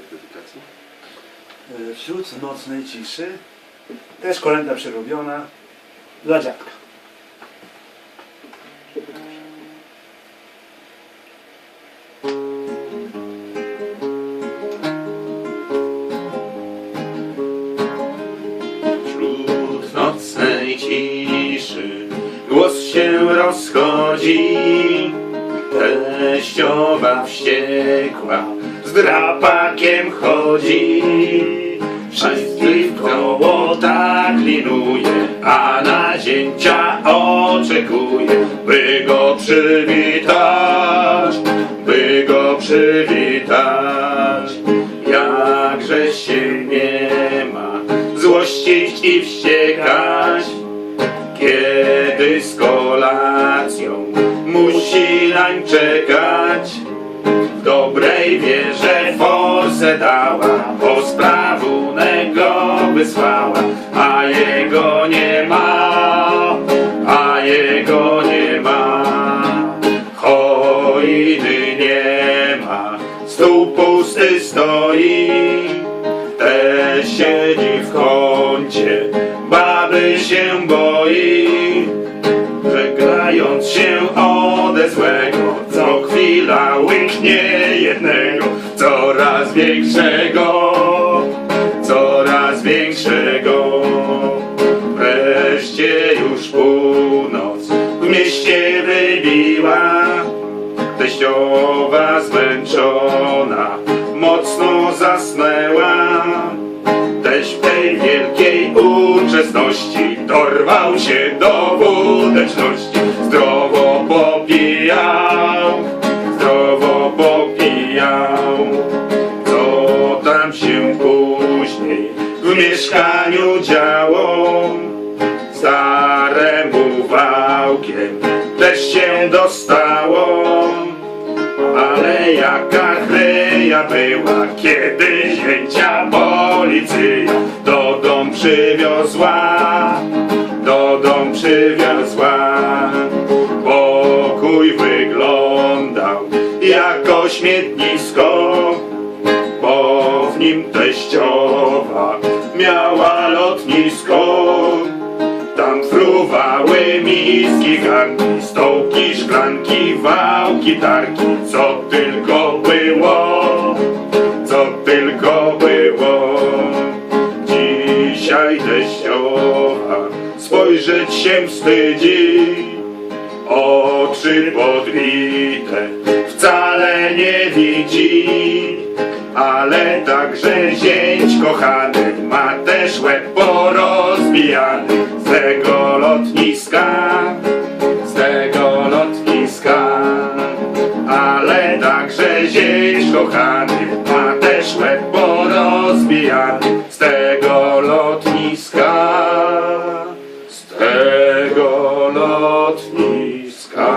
tej dedykacji? E, Wśród nocnej ciszy też kolenda przerobiona dla dziadka. Wśród nocnej ciszy głos się rozchodzi. Teściowa wściekła z drapakiem chodzi. Wszyscy w koło tak linuje, a na zięcia oczekuje, by go przywitać, by go przywitać. Jakże się nie ma złościć i wściekać, kiedy z kolacją musi nań czekać. Dobrej wierze forsę dała, bo sprawunek go wysłała, a jego nie ma, a jego nie ma. Hojdy nie ma, stół pusty stoi, też siedzi w kącie, baby się boi. Żegnając się ode złego, co chwila łyknie coraz większego, coraz większego. Wreszcie już północ w mieście wybiła, teściowa zmęczona mocno zasnęła. Teś w tej wielkiej uczesności dorwał się do wódeczności. Zdrowo popijał, mieszkaniu działo? Staremu wałkiem też się dostało. Ale jaka chleja była, kiedy zięcia policja do dom przywiozła, do dom przywiozła. Pokój wyglądał jako śmietnisko, bo w nim teściowa miała lotnisko. Tam fruwały miski, garnki, stołki, szklanki, wałki, tarki, co tylko było, co tylko było. Dzisiaj teściowa spojrzeć się wstydzi, oczy podbite wcale nie widzi. Ale także zięć kochany też łeb porozbijany z tego lotniska, z tego lotniska. Ale także zięć kochany ma też łeb porozbijany z tego lotniska, z tego lotniska.